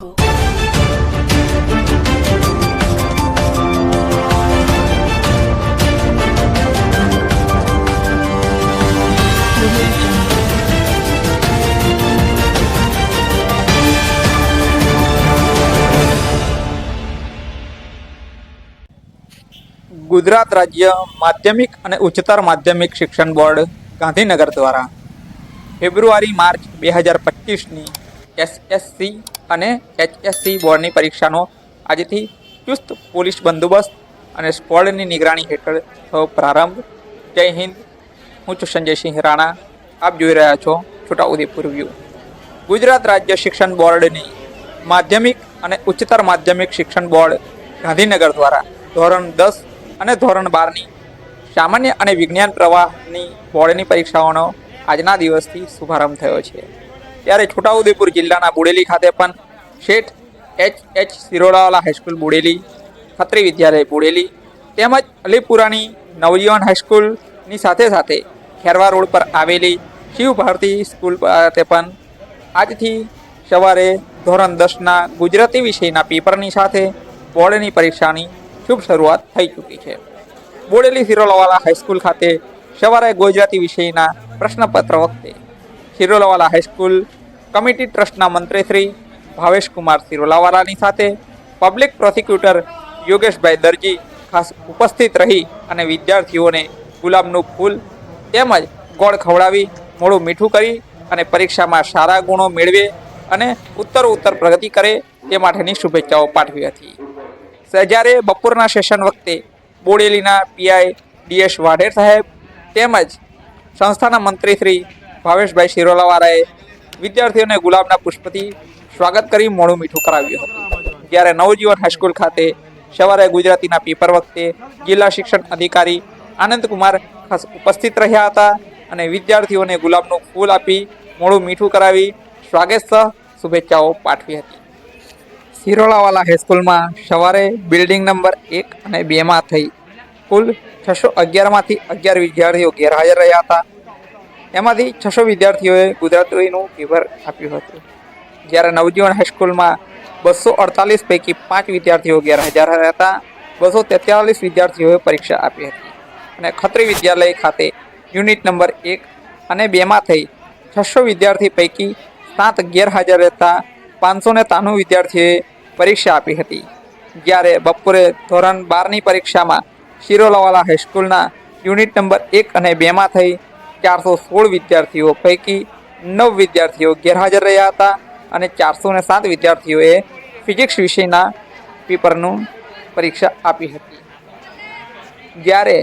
ગુજરાત રાજ્ય માધ્યમિક અને ઉચ્ચતર માધ્યમિક શિક્ષણ બોર્ડ ગાંધીનગર દ્વારા ફેબ્રુઆરી માર્ચ બે હજાર પચીસની એસએસસી અને એચએસસી બોર્ડની પરીક્ષાનો આજથી ચુસ્ત પોલીસ બંદોબસ્ત અને સ્ક્વોડની નિગરાણી હેઠળ થયો પ્રારંભ. જય હિન્દ. હું છું સંજયસિંહ રાણા. આપ જોઈ રહ્યા છો છોટાઉદેપુર વ્યૂ. ગુજરાત રાજ્ય શિક્ષણ બોર્ડની માધ્યમિક અને ઉચ્ચતર માધ્યમિક શિક્ષણ બોર્ડ ગાંધીનગર દ્વારા ધોરણ દસ અને ધોરણ બારની સામાન્ય અને વિજ્ઞાન પ્રવાહની બોર્ડની પરીક્ષાઓનો આજના દિવસથી શુભારંભ થયો છે. ત્યારે છોટાઉદેપુર જિલ્લાના બુડેલી ખાતે પણ Sheth H H Sirodawala high school Budeli, Khatri વિદ્યાલય બુડેલી તેમજ અલીપુરાની નવજીવન હાઈસ્કૂલની સાથે સાથે ખેરવા રોડ પર આવેલી શિવ ભારતી સ્કૂલ ખાતે પણ આજથી સવારે ધોરણ દસના ગુજરાતી વિષયના પેપરની સાથે બોર્ડની પરીક્ષાની શુભ શરૂઆત થઈ ચૂકી છે. બોડેલી સિરોલાવાલા હાઈસ્કૂલ ખાતે સવારે ગુજરાતી વિષયના પ્રશ્નપત્ર વખતે સિરોલાવાલા હાઈસ્કૂલ કમિટી ટ્રસ્ટના મંત્રી શ્રી ભાવેશકુમાર સિરોલાવાલાની સાથે પબ્લિક પ્રોસિક્યુટર યોગેશભાઈ દરજી ખાસ ઉપસ્થિત રહી અને વિદ્યાર્થીઓને ગુલાબનું ફૂલ તેમજ ગોળ ખવડાવી, મોડું મીઠું કરી અને પરીક્ષામાં સારા ગુણો મેળવે અને ઉત્તર ઉત્તર પ્રગતિ કરે તે માટેની શુભેચ્છાઓ પાઠવી હતી. જ્યારે બપોરના સેશન વખતે બોડેલીના પીઆઈ ડીએસ વાઢેર સાહેબ તેમજ સંસ્થાના મંત્રી શ્રી ભાવેશભાઈ શિરોલાવાળાએ વિદ્યાર્થીઓને ગુલાબના પુષ્પથી સ્વાગત કરી, મોડું મીઠું કરાવ્યું હતું. જ્યારે નવજીવન હાઈસ્કૂલ ખાતે સવારે ગુજરાતીના પેપર વખતે જિલ્લા શિક્ષણ અધિકારી આનંદકુમાર ખાસ ઉપસ્થિત રહ્યા હતા અને વિદ્યાર્થીઓને ગુલાબનું ફૂલ આપી, મોડું મીઠું કરાવી સ્વાગત સહ શુભેચ્છાઓ પાઠવી હતી. સિરોલાવાલા હાઈસ્કૂલમાં સવારે બિલ્ડિંગ નંબર એક અને બેમાં થઈ કુલ છસો અગિયારમાંથી અગિયાર વિદ્યાર્થીઓ ગેરહાજર રહ્યા હતા. એમાંથી છસો વિદ્યાર્થીઓએ ગુજરાતીનું પેપર આપ્યું હતું. જ્યારે નવજીવન હાઈસ્કૂલમાં બસો અડતાલીસ પૈકી પાંચ વિદ્યાર્થીઓ ગેરહાજર રહ્યા હતા, બસો તેતાલીસ વિદ્યાર્થીઓએ પરીક્ષા આપી હતી. અને ખત્રી વિદ્યાલય ખાતે યુનિટ નંબર એક અને બેમાં થઈ છસો વિદ્યાર્થી પૈકી સાત ગેરહાજર રહેતા પાંચસો ને ત્રાણું વિદ્યાર્થીઓએ પરીક્ષા આપી હતી. જ્યારે બપોરે ધોરણ બારની પરીક્ષામાં શિરોલાવાલા હાઈસ્કૂલના યુનિટ નંબર એક અને બેમાં થઈ ચારસો સોળ વિદ્યાર્થીઓ પૈકી નવ વિદ્યાર્થીઓ ગેરહાજર રહ્યા હતા અને ચારસો ને સાત વિદ્યાર્થીઓએ ફિઝિક્સ વિષયના પેપરનું પરીક્ષા આપી હતી. જ્યારે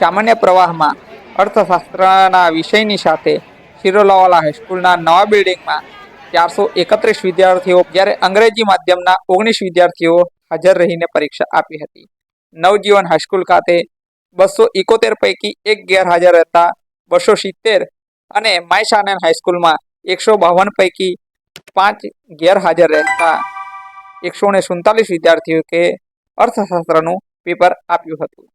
સામાન્ય પ્રવાહમાં અર્થશાસ્ત્રના વિષયની સાથે શિરોલાવાલા હાઈસ્કૂલના નવા બિલ્ડિંગમાં ચારસો એકત્રીસ વિદ્યાર્થીઓ, જ્યારે અંગ્રેજી માધ્યમના ઓગણીસ વિદ્યાર્થીઓ હાજર રહીને પરીક્ષા આપી હતી. નવજીવન હાઈસ્કૂલ ખાતે બસો એકોતેર પૈકી એક ગેરહાજર હતા બસો સિત્તેર અને માયસાનન હાઈસ્કૂલમાં એકસો બાવન પૈકી પાંચ ગેરહાજર રહેતા એકસો ને સુડતાલીસ વિદ્યાર્થીઓ કે અર્થશાસ્ત્રનું પેપર આપ્યું હતું.